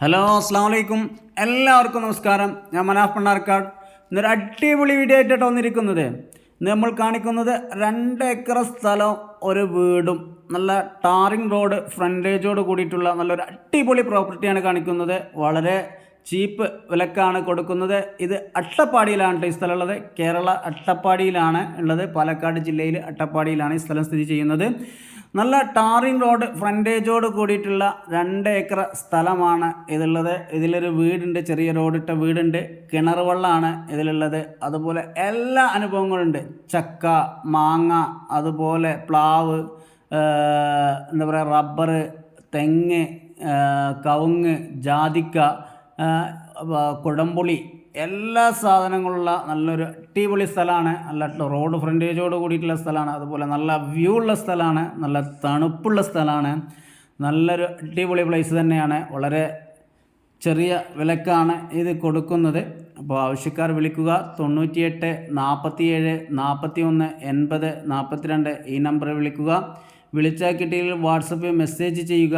Hello അസ്സാം വലൈക്കും എല്ലാവർക്കും നമസ്കാരം. ഞാൻ മനാഫ് പണ്ണാർക്കാട്. ഇന്നൊരു അടിപൊളി വീഡിയോ ആയിട്ടാണ് വന്നിരിക്കുന്നത്. ഇന്ന് നമ്മൾ കാണിക്കുന്നത് രണ്ട് ഏക്കർ സ്ഥലം ഒരു വീടും നല്ല ടാറിംഗ് റോഡ് ഫ്രണ്ടേജോട് കൂടിയിട്ടുള്ള നല്ലൊരു അടിപൊളി പ്രോപ്പർട്ടിയാണ് കാണിക്കുന്നത്. വളരെ ചീപ്പ് വിലക്കാണ് കൊടുക്കുന്നത്. ഇത് അട്ടപ്പാടിയിലാണ് ഈ സ്ഥലം ഉള്ളത് കേരള അട്ടപ്പാടിയിലാണ് ഉള്ളത്. പാലക്കാട് ജില്ലയിൽ അട്ടപ്പാടിയിലാണ് ഈ സ്ഥലം സ്ഥിതി ചെയ്യുന്നത്. നല്ല ടാറിംഗ് റോഡ് ഫ്രണ്ടേജോട് കൂടിയിട്ടുള്ള രണ്ട് ഏക്കർ സ്ഥലമാണ് ഇതിലുള്ളത്. ഇതിലൊരു വീടുണ്ട് ചെറിയ റോഡിട്ട വീടുണ്ട്. കിണർ വെള്ളമാണ് ഇതിലുള്ളത്. അതുപോലെ എല്ലാ അനുഭവങ്ങളുണ്ട്. ചക്ക മാങ്ങ അതുപോലെ പ്ലാവ് എന്താ പറയുക റബ്ബർ തെങ്ങ് കവുങ്ങ് ജാതിക്ക കുടംപുളി എല്ലാ സാധനങ്ങളുള്ള നല്ലൊരു അടിപൊളി സ്ഥലമാണ്. നല്ല റോഡ് ഫ്രണ്ടേജോട് കൂടിയിട്ടുള്ള സ്ഥലമാണ്. അതുപോലെ നല്ല വ്യൂ ഉള്ള സ്ഥലമാണ്. നല്ല തണുപ്പുള്ള സ്ഥലമാണ്. നല്ലൊരു അടിപൊളി പ്ലേസ് തന്നെയാണ്. വളരെ ചെറിയ വിലക്കാണ് ഇത് കൊടുക്കുന്നത്. അപ്പോൾ ആവശ്യക്കാർ വിളിക്കുക. തൊണ്ണൂറ്റിയെട്ട് നാൽപ്പത്തിയേഴ് നാൽപ്പത്തി ഒന്ന് എൺപത് നാൽപ്പത്തിരണ്ട് ഈ നമ്പറിൽ വിളിക്കുക. വിളിച്ചാൽ കിട്ടിയെങ്കിൽ വാട്സപ്പിൽ മെസ്സേജ് ചെയ്യുക.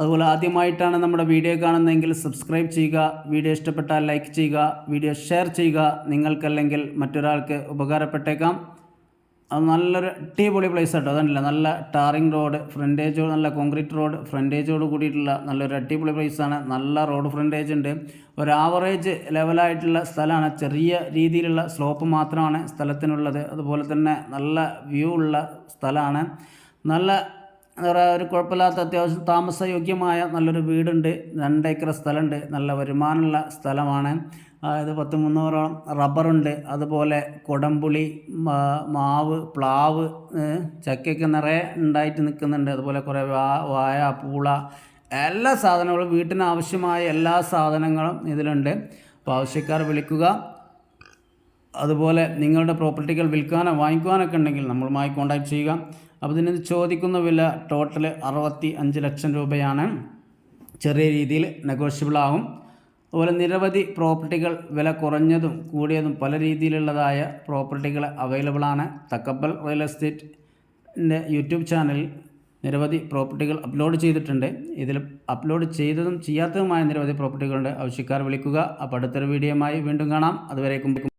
അതുപോലെ ആദ്യമായിട്ടാണ് നമ്മുടെ വീഡിയോ കാണുന്നതെങ്കിൽ സബ്സ്ക്രൈബ് ചെയ്യുക വീഡിയോ ഇഷ്ടപ്പെട്ടാൽ ലൈക്ക് ചെയ്യുക വീഡിയോ ഷെയർ ചെയ്യുക നിങ്ങൾക്കല്ലെങ്കിൽ മറ്റൊരാൾക്ക് ഉപകാരപ്പെട്ടേക്കാം. അത് നല്ലൊരു അടിപൊളി പ്ലേസ് ആട്ടോ. അതല്ല നല്ല ടാറിംഗ് റോഡ് ഫ്രണ്ടേജ് നല്ല കോൺക്രീറ്റ് റോഡ് ഫ്രണ്ടേജോട് കൂടിയിട്ടുള്ള നല്ലൊരു അടിപൊളി ആണ്. നല്ല റോഡ് ഫ്രണ്ടേജ് ഉണ്ട്. ഒരു ആവറേജ് ലെവലായിട്ടുള്ള സ്ഥലമാണ്. ചെറിയ രീതിയിലുള്ള സ്ലോപ്പ് മാത്രമാണ് സ്ഥലത്തിനുള്ളത്. അതുപോലെ തന്നെ നല്ല വ്യൂ ഉള്ള സ്ഥലമാണ്. നല്ല എന്താ പറയുക ഒരു കുഴപ്പമില്ലാത്ത അത്യാവശ്യം താമസയോഗ്യമായ നല്ലൊരു വീടുണ്ട്. രണ്ട് ഏക്കർ സ്ഥലമുണ്ട്. നല്ല വരുമാനമുള്ള സ്ഥലമാണ്. അതായത് പത്ത് മുന്നൂറോളം റബ്ബറുണ്ട്. അതുപോലെ കൊടംപുളി മാവ് പ്ലാവ് ചക്കയൊക്കെ നിറയെ ഉണ്ടായിട്ട് നിൽക്കുന്നുണ്ട്. അതുപോലെ കുറേ വായ പൂള എല്ലാ സാധനങ്ങളും വീട്ടിന് ആവശ്യമായ എല്ലാ സാധനങ്ങളും ഇതിലുണ്ട്. അപ്പോൾ ആവശ്യക്കാർ വിളിക്കുക. അതുപോലെ നിങ്ങളുടെ പ്രോപ്പർട്ടികൾ വിൽക്കാനോ വാങ്ങിക്കുവാനൊക്കെ ഉണ്ടെങ്കിൽ നമ്മളുമായി കോൺടാക്ട് ചെയ്യുക. അപ്പോൾ ഇതിന് ചോദിക്കുന്ന വില ടോട്ടൽ അറുപത്തി അഞ്ച് ലക്ഷം രൂപയാണ്. ചെറിയ രീതിയിൽ നെഗോഷ്യബിൾ ആകും അതുപോലെ നിരവധി പ്രോപ്പർട്ടികൾ വില കുറഞ്ഞതും കൂടിയതും പല രീതിയിലുള്ളതായ പ്രോപ്പർട്ടികൾ അവൈലബിൾ ആണ്. തക്കപ്പൽ റിയൽ എസ്റ്റേറ്റിന്റെ യൂട്യൂബ് ചാനലിൽ നിരവധി പ്രോപ്പർട്ടികൾ അപ്ലോഡ് ചെയ്തിട്ടുണ്ട്. ഇതിൽ അപ്ലോഡ് ചെയ്തതും ചെയ്യാത്തതുമായ നിരവധി പ്രോപ്പർട്ടികളുണ്ട് ആവശ്യക്കാർ വിളിക്കുക. അപ്പോൾ അടുത്തൊരു വീഡിയോയുമായി വീണ്ടും കാണാം. അതുവരേക്കും